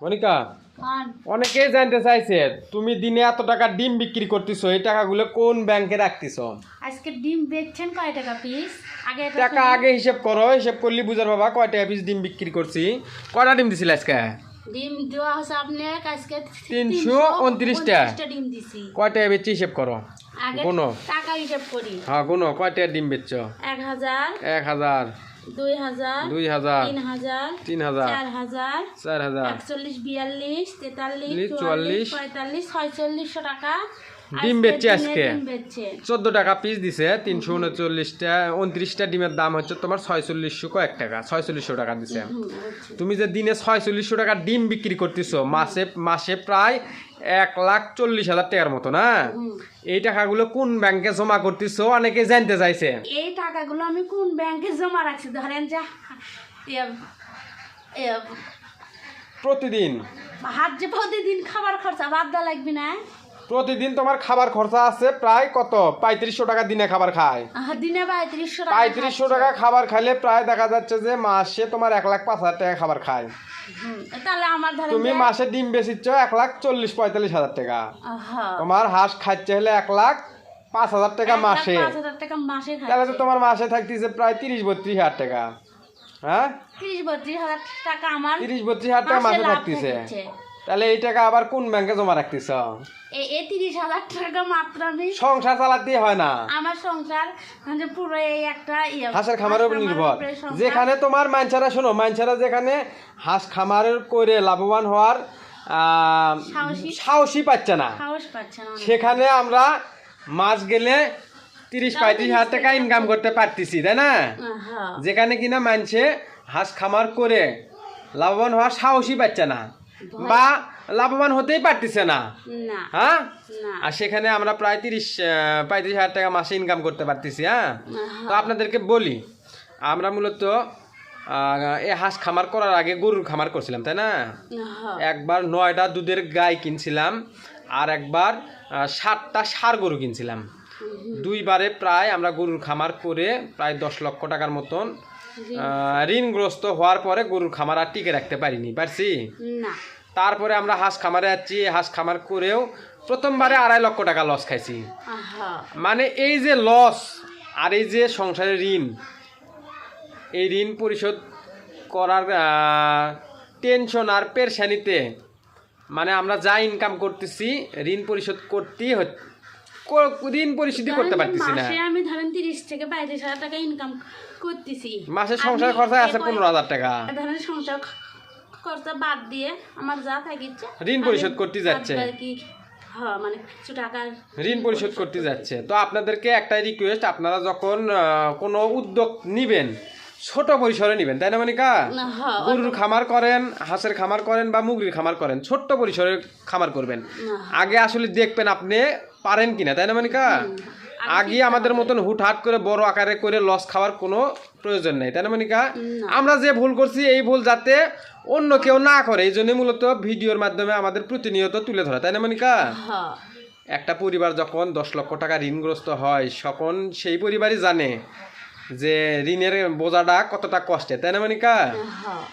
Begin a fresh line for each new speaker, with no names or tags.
মনিকা অনেকেই জানতে চাইছে তুমি দিনে এত টাকা ডিম বিক্রি করতেছো এই টাকাগুলো কোন ব্যাংকে রাখতেছো?
আজকে ডিম বেচছেন কয় টাকা পিস আগে
টাকা আগে হিসেব করো হিসেব করলি বুঝার বাবা কয় টাকা পিস ডিম বিক্রি করছি? কয়টা ডিম দিছিল আজকে?
ডিম দেওয়া হচ্ছে আপনার আজকে
তিনশো উনত্রিশটা।
ডিম দিছি।
কয় টাকা বেচছি হিসেব করো? গুনো।
টাকা হিসাব করি।
হ্যাঁ গুনো কয় টাকা ডিম বেচছ?
এক হাজার।
এক হাজার।
দুই হাজার
দুই হাজার
তিন হাজার
তিন হাজার
চার হাজার
চার হাজার
একচল্লিশ বিয়াল্লিশ তেতাল্লিশ
চুয়াল্লিশ,
চুয়াল্লিশ পঁয়তাল্লিশ ছয়চল্লিশশো টাকা।
ডিম বেচছে আজকে। চোদ্দ টাকা পিস দিছে তিনশো উনচল্লিশটা উনত্রিশটা ডিমের দাম হচ্ছে তোমার ছয়চল্লিশশো কয়েক টাকা ছয়চল্লিশশো টাকা দিছে। তুমি যে দিনে ছয়চল্লিশশো টাকা ডিম বিক্রি করতেছো মাসে মাসে প্রায় এক লাখ চল্লিশ হাজার টাকার মতো না? এই টাকাগুলো কোন ব্যাংকে জমা করতেছো? অনেকে জানতে চাইছে।
এই টাকাগুলো আমি কোন ব্যাংকে জমা রাখছি? ধরেন যে
প্রতিদিন?
হাত যে প্রতিদিন খাবার খরচা বাদ দেওয়া লাগবে না।
প্রতিদিন তোমার খাবার খরচা আছে প্রায় কত? পঁয়ত্রিশশো টাকা দিনে খাবার খায়।
দিনে পঁয়ত্রিশশো টাকা
পঁয়ত্রিশশো টাকা খাবার খাইলে প্রায় দেখা যাচ্ছে যে মাসে তোমার এক লাখ পাঁচ হাজার টাকা খাবার খায়।
তাহলে আমার
তুমি মাসে ডিম বেচিচ্ছ এক লাখ চল্লিশ পঁয়তাল্লিশ হাজার টাকা। তোমার হাঁস খাচ্ছে হলে এক লাখ পাঁচ হাজার টাকা মাসে। তাহলে তো তোমার মাসে থাকতেছে প্রায় তিরিশ বত্রিশ হাজার টাকা। হ্যাঁ?
তিরিশ বত্রিশ হাজার টাকা আমার
তিরিশ বত্রিশ হাজার টাকা
মাসে
থাকতেছে। তাহলে এই টাকা আবার কোন ব্যাংকে জমা রাখতেছ?
এই তিরিশ হাজার টাকা মাত্র আমি।
সংসার চালাতেই হয় না।
আমার সংসার মানে পুরো এই একটা ইয়ে।
হাঁসের খামারের উপর নির্ভর। যেখানে তোমার মাঞ্চারা শোনো মাঞ্চারা যেখানে হাঁস খামারের করে লাভবান হওয়ার
সাহসী।
পাচ্ছে না। সেখানে আমরা মাস গেলে তিরিশ পঁয়ত্রিশ হাজার টাকা ইনকাম করতে পারতেছি তাই না? যেখানে কিনা মানছে হাঁস খামার করে লাভবান হওয়ার সাহসী পাচ্ছে না। বা লাভবান হতেই পারতেছে না। হ্যাঁ? আর সেখানে আমরা প্রায় তিরিশ পঁয়ত্রিশ হাজার টাকা মাসে ইনকাম করতে পারতেছি হ্যাঁ? তো আপনাদেরকে বলি আমরা মূলত এই হাঁস খামার করার আগে গরুর খামার করছিলাম তাই না? একবার নয়টা দুধের গাই কিনছিলাম আর একবার সাতটা সার গরু কিনছিলাম। দুইবারে প্রায় আমরা গরুর খামার করে প্রায় দশ লক্ষ টাকার মতন ঋণগ্রস্ত হওয়ার পরে গরুর খামার আর টিকে রাখতে পারিনি পারছি?
না।
তারপরে আমরা হাঁস খামারে যাচ্ছি হাঁস খামার করেও প্রথমবারে আড়াই লক্ষ টাকা লস খাইছি। মানে এই যে লস আর এই যে সংসারের ঋণ এই ঋণ পরিশোধ করার টেনশন আর পেরশানিতে মানে আমরা যা ইনকাম করতেছি ঋণ পরিশোধ করতেই ঋণ পরিশোধই করতে পারতেছি না।
আমি ধরেন তিরিশ থেকে পঁয়ত্রিশ হাজার টাকা ইনকাম করতেছি।
মাসে সংসার খরচা আছে
এ
পনেরো হাজার টাকা।
ধরেন সংসার খরচা বাদ দিয়ে আমার যা থাকিচ্ছে
ঋণ পরিশোধ করতে যাচ্ছে।
কি হ্যাঁ মানে কিছু টাকা
ঋণ পরিশোধ করতে যাচ্ছে। তো আপনাদেরকে একটাই রিকোয়েস্ট আপনারা যখন কোনো উদ্যোগ নিবেন ছোট পরিসরে নিবেন তাই না মনিকা?
হ্যাঁ,
গরুর খামার করেন হাঁসের খামার করেন বা মুগরির খামার করেন ছোট্ট পরিসরে খামার করবেন। আগে আসলে দেখবেন আপনি পারেন কিনা তাই না মনিকা? আগে আমাদের মতন হুটহাট করে বড় আকারে করে লস খাওয়ার কোনো প্রয়োজন নেই তাই না মনিকা? আমরা যে ভুল করছি এই ভুল যাতে অন্য কেউ না করে এই জন্য মূলত ভিডিওর মাধ্যমে আমাদের প্রতিনিয়ত তুলে ধরা তাই না মনিকা?
হ্যাঁ।
একটা পরিবার যখন দশ লক্ষ টাকা ঋণগ্রস্ত হয় তখন সেই পরিবারই জানে যে ঋণের বোঝাটা কতটা কষ্টে তাই না মনিকা?
হ্যাঁ।